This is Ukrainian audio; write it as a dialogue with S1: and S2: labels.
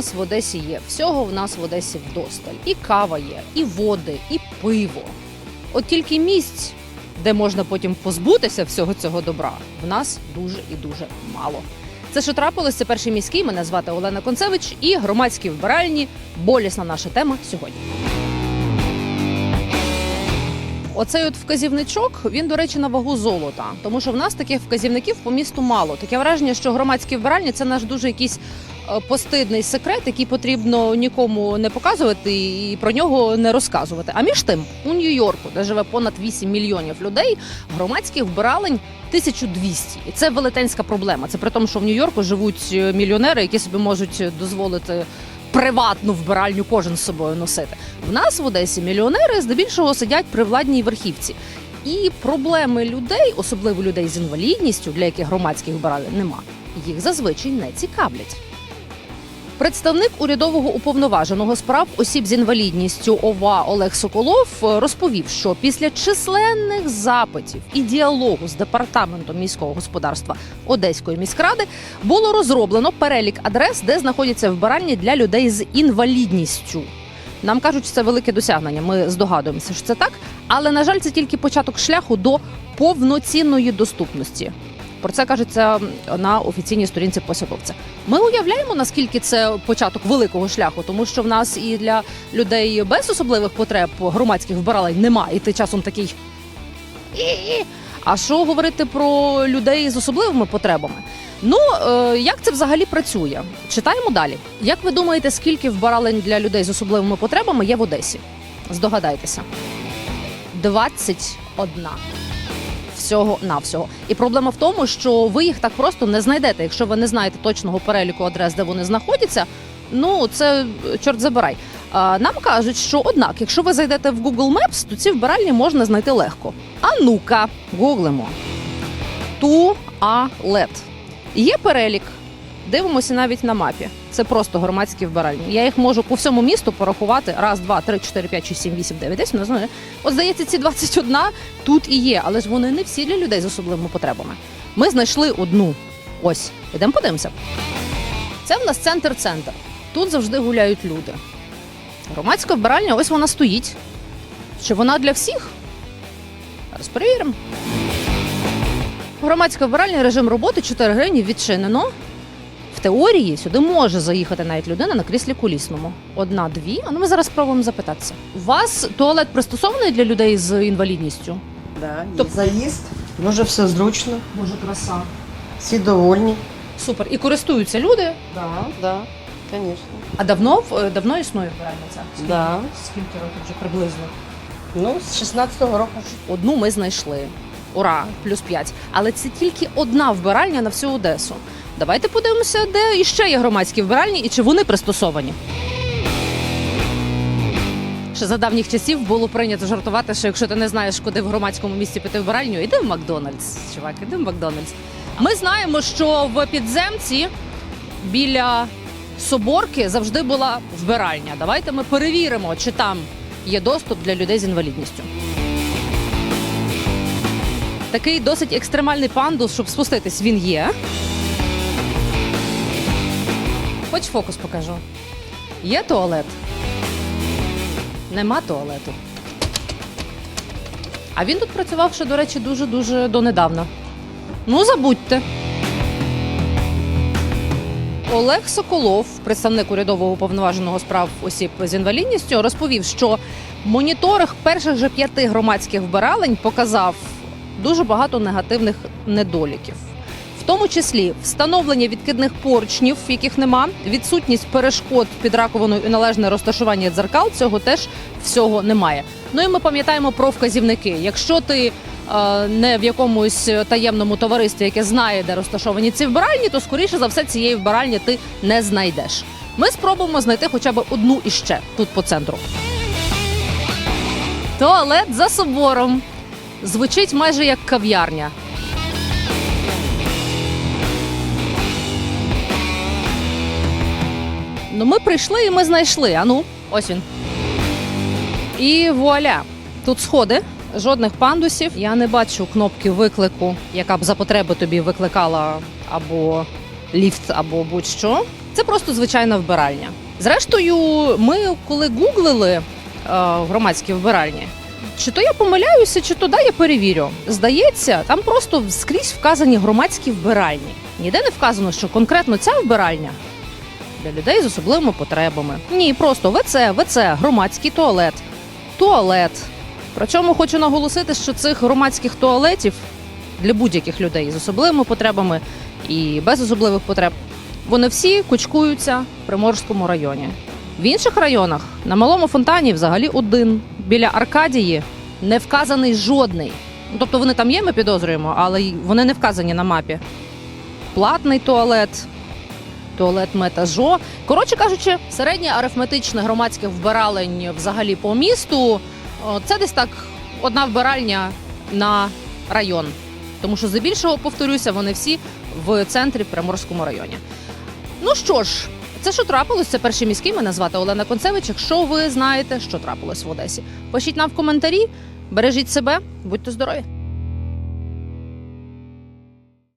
S1: нас в Одесі є? Всього в нас в Одесі вдосталь. І кава є, і води, і пиво. От тільки місць, де можна потім позбутися всього цього добра, в нас дуже і дуже мало. Це що трапилось, це перший міський. Мене звати Олена Концевич і громадські вбиральні. Болісна наша тема сьогодні. Оцей от вказівничок, він, до речі, на вагу золота, тому що в нас таких вказівників по місту мало. Таке враження, що громадські вбиральні це наш дуже якийсь постидний секрет, який потрібно нікому не показувати і про нього не розказувати. А між тим, у Нью-Йорку, де живе понад 8 мільйонів людей, громадських вбиралень 1200. І це велетенська проблема. Це при тому, що в Нью-Йорку живуть е, мільйонери, які собі можуть дозволити приватну вбиральню кожен з собою носити. В нас в Одесі мільйонери здебільшого сидять при владній верхівці. І проблеми людей, особливо людей з інвалідністю, для яких громадських вбиралень нема, їх зазвичай не цікавлять. Представник урядового уповноваженого з прав осіб з інвалідністю ОВА Олег Соколов е, розповів, що після численних запитів і діалогу з департаментом міського господарства Одеської міськради було розроблено перелік адрес, де знаходяться вбиральні для людей з інвалідністю. Нам кажуть, що це велике досягнення. Ми здогадуємося, що це так. Але на жаль, це тільки початок шляху до повноцінної доступності. Про це кажеться на офіційній сторінці посадовця. Ми уявляємо, наскільки це початок великого шляху, тому що в нас і для людей без особливих потреб громадських вбиралень немає. І ти часом такий. А що говорити про людей з особливими потребами? Ну е, як це взагалі працює? Читаємо далі. Як ви думаєте, скільки вбиралень для людей з особливими потребами є в Одесі? Здогадайтеся. 21 всього навсього. І проблема в тому, що ви їх так просто не знайдете. Якщо ви не знаєте точного переліку адрес, де вони знаходяться, ну це чорт забирай. А, Нам кажуть, що однак, якщо ви зайдете в Google Maps, то ці вбиральні можна знайти легко. А ну-ка, гуглимо. Туалет. Є перелік. Дивимося навіть на мапі. Це просто громадські вбиральні. Я їх можу по всьому місту порахувати. Раз, два, три, чотири, п'ять, шість, сім, вісім, дев'ять, десять. Не знаю. От здається, ці 21 тут і є, але ж вони не всі для людей з особливими потребами. Ми знайшли одну. Ось, ідемо подивимося. Це в нас центр-центр. Тут завжди гуляють люди. Громадська вбиральня, ось вона стоїть. Чи вона для всіх? Зараз перевіримо. Громадська вбиральня, режим роботи 4 гривні відчинено. В теорії сюди може заїхати навіть людина на кріслі колісному. Одна-дві. А ну ми зараз спробуємо запитатися. У вас туалет пристосований для людей з інвалідністю?
S2: Да,
S1: Тоб-
S2: є заїзд, дуже все зручно,
S1: Боже, краса.
S2: всі довольні.
S1: Супер. І користуються люди.
S2: Да, да, звісно.
S1: А давно в- давно існує вбиральня ця?
S2: Да.
S1: Скільки років вже приблизно?
S2: Ну, з 16-го року.
S1: Одну ми знайшли. Ура, плюс 5. Але це тільки одна вбиральня на всю Одесу. Давайте подивимося, де іще є громадські вбиральні і чи вони пристосовані. Ще за давніх часів було прийнято жартувати, що якщо ти не знаєш, куди в громадському місці піти вбиральню, іди в Макдональдс. Чувак, іди в Макдональдс. Ми знаємо, що в підземці біля соборки завжди була вбиральня. Давайте ми перевіримо, чи там є доступ для людей з інвалідністю. Такий досить екстремальний пандус, щоб спуститись, він є. Хоч фокус покажу. Є туалет. Нема туалету. А він тут працював ще, до речі, дуже-дуже донедавна. Ну, забудьте. Олег Соколов, представник урядового уповноваженого справ осіб з інвалідністю, розповів, що моніторинг перших же п'яти громадських вбиралень показав дуже багато негативних недоліків. В тому числі встановлення відкидних поручнів, яких нема, відсутність перешкод під раковиною і належне розташування дзеркал. Цього теж всього немає. Ну і ми пам'ятаємо про вказівники. Якщо ти е, не в якомусь таємному товаристві, яке знає, де розташовані ці вбиральні, то скоріше за все цієї вбиральні ти не знайдеш. Ми спробуємо знайти хоча б одну іще тут по центру. Туалет за собором. Звучить майже як кав'ярня. Ну, ми прийшли і ми знайшли. А ну, ось він. І вуаля. Тут сходи, жодних пандусів. Я не бачу кнопки виклику, яка б за потреби тобі викликала або ліфт, або будь-що. Це просто звичайна вбиральня. Зрештою, ми коли гуглили е, громадські вбиральні, чи то я помиляюся, чи то да, я перевірю. Здається, там просто скрізь вказані громадські вбиральні. Ніде не вказано, що конкретно ця вбиральня для людей з особливими потребами. Ні, просто ВЦ, ВЦ, громадський туалет, туалет. Причому хочу наголосити, що цих громадських туалетів для будь-яких людей з особливими потребами і без особливих потреб вони всі кучкуються в Приморському районі. В інших районах на малому фонтані взагалі один. Біля Аркадії не вказаний жодний. Ну, Тобто вони там є, ми підозрюємо, але вони не вказані на мапі. Платний туалет, туалет метажо. Коротше кажучи, середнє арифметичне громадських вбиралень взагалі по місту це десь так одна вбиральня на район. Тому що здебільшого, повторюся, вони всі в центрі Приморському районі. Ну що ж, це що трапилось? Це перший міський. Мене звати Олена Концевич. Якщо ви знаєте, що трапилось в Одесі, пишіть нам в коментарі. Бережіть себе, будьте здорові.